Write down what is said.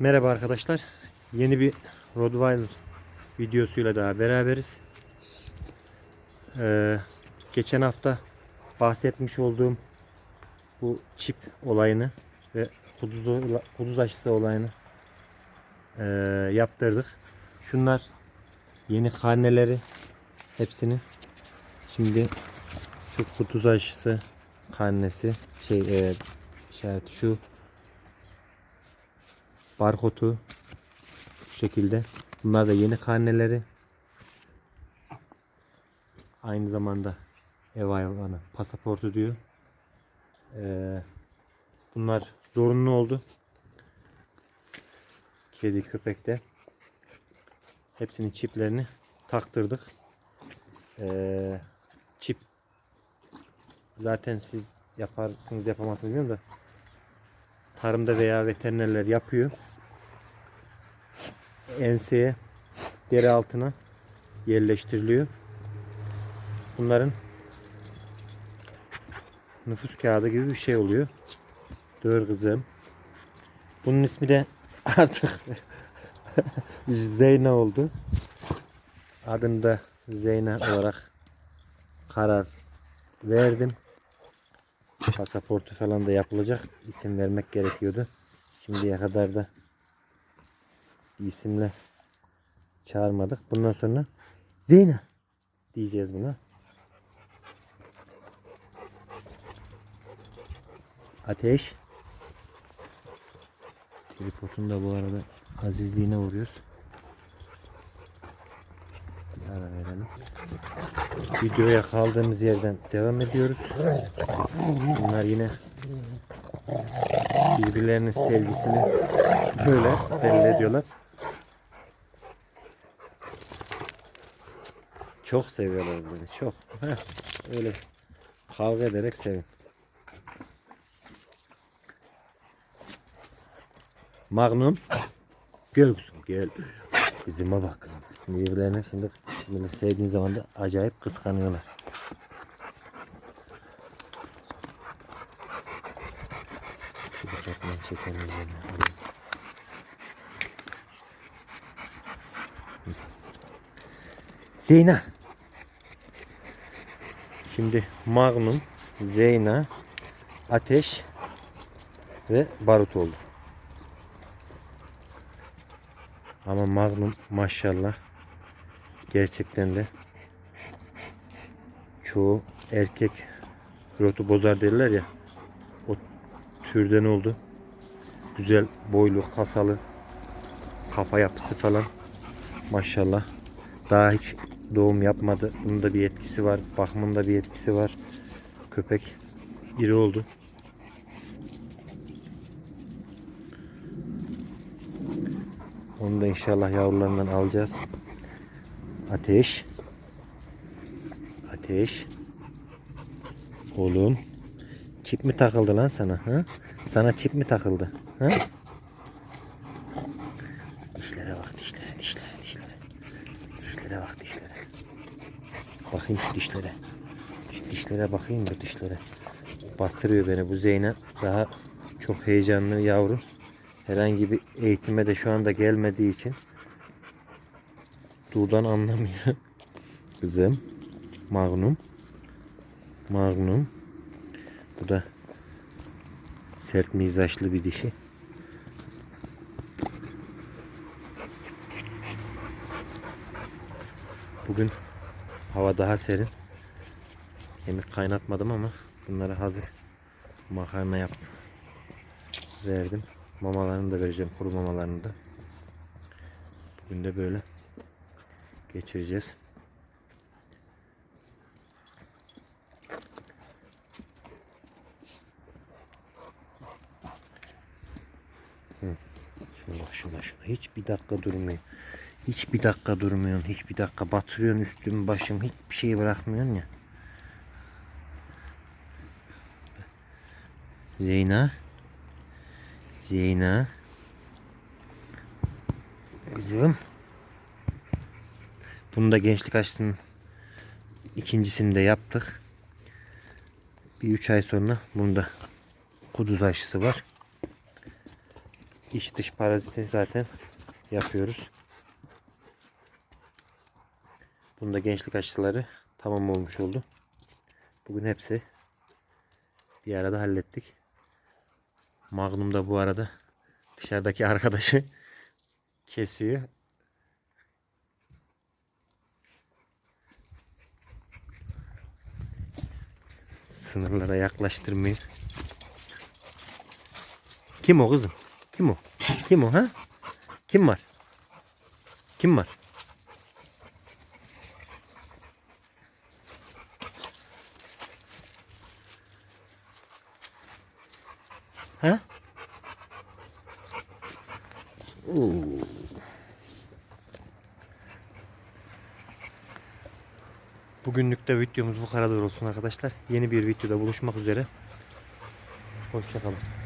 Merhaba arkadaşlar. Yeni bir Rottweiler videosuyla daha beraberiz. Ee, geçen hafta bahsetmiş olduğum bu çip olayını ve kuduz, kuduz aşısı olayını ee, yaptırdık. Şunlar yeni karneleri hepsini. Şimdi şu kuduz aşısı karnesi şey e, işareti şu barkodu şu şekilde. Bunlar da yeni karneleri. Aynı zamanda ev hayvanı pasaportu diyor. Ee, bunlar zorunlu oldu. Kedi köpekte. Hepsinin çiplerini taktırdık. Ee, çip zaten siz yaparsınız yapamazsınız bilmiyorum da tarımda veya veterinerler yapıyor. Enseye deri altına yerleştiriliyor. Bunların nüfus kağıdı gibi bir şey oluyor. Dur kızım. Bunun ismi de artık Zeyna oldu. Adını da Zeyna olarak karar verdim. Pasaportu falan da yapılacak. İsim vermek gerekiyordu. Şimdiye kadar da bir isimle çağırmadık. Bundan sonra Zeyna diyeceğiz buna. Ateş. Tripodun da bu arada azizliğine vuruyoruz. Videoya kaldığımız yerden devam ediyoruz. Bunlar yine birbirlerinin sevgisini böyle belli ediyorlar. Çok seviyorlar beni. Çok. Heh, öyle kavga ederek sevin. Magnum. Gel kızım gel. Kızıma bak kızım. Birbirlerine şimdi böyle sevdiğin zaman da acayip kıskanıyorlar. Şu bıçakla çekelim üzerine. Zeyna. Şimdi Magnum, Zeyna, Ateş ve Barut oldu. Ama Magnum maşallah gerçekten de çoğu erkek pilotu bozar derler ya o türden oldu. Güzel boylu, kasalı kafa yapısı falan maşallah. Daha hiç doğum yapmadı. Bunun da bir etkisi var. Bakımında bir etkisi var. Köpek iri oldu. Onu da inşallah yavrularından alacağız. Ateş. Ateş. Oğlum. Çip mi takıldı lan sana? Ha? Sana çip mi takıldı? Ha? Dişlere bak dişlere, dişlere, dişlere. Dişlere bak dişlere. Bakayım şu dişlere. Şu dişlere bakayım da dişlere. Batırıyor beni bu Zeynep. Daha çok heyecanlı yavru. Herhangi bir eğitime de şu anda gelmediği için Durdan anlamıyor. Kızım. Magnum. Magnum. Bu da sert mizaçlı bir dişi. Bugün hava daha serin. Kemik kaynatmadım ama bunları hazır makarna yap verdim. Mamalarını da vereceğim. Kuru mamalarını da. Bugün de böyle geçireceğiz. Hı. Şuna şuna. Hiç bir dakika durmuyor. Hiç bir dakika durmuyorsun. Hiç bir dakika batırıyorsun üstüm başım. Hiçbir şey bırakmıyorsun ya. Zeyna. Zeyna. Kızım. Bunu da gençlik aşısının ikincisini de yaptık. Bir üç ay sonra bunda kuduz aşısı var. iç dış paraziti zaten yapıyoruz. Bunda gençlik aşıları tamam olmuş oldu. Bugün hepsi bir arada hallettik. Magnum da bu arada dışarıdaki arkadaşı kesiyor. Sınırlara yaklaştırmayın. Kim o kızım? Kim o? Kim o ha? Kim var? Kim var? Ha? Oo. Bugünlük de videomuz bu kadar olsun arkadaşlar. Yeni bir videoda buluşmak üzere. Hoşçakalın.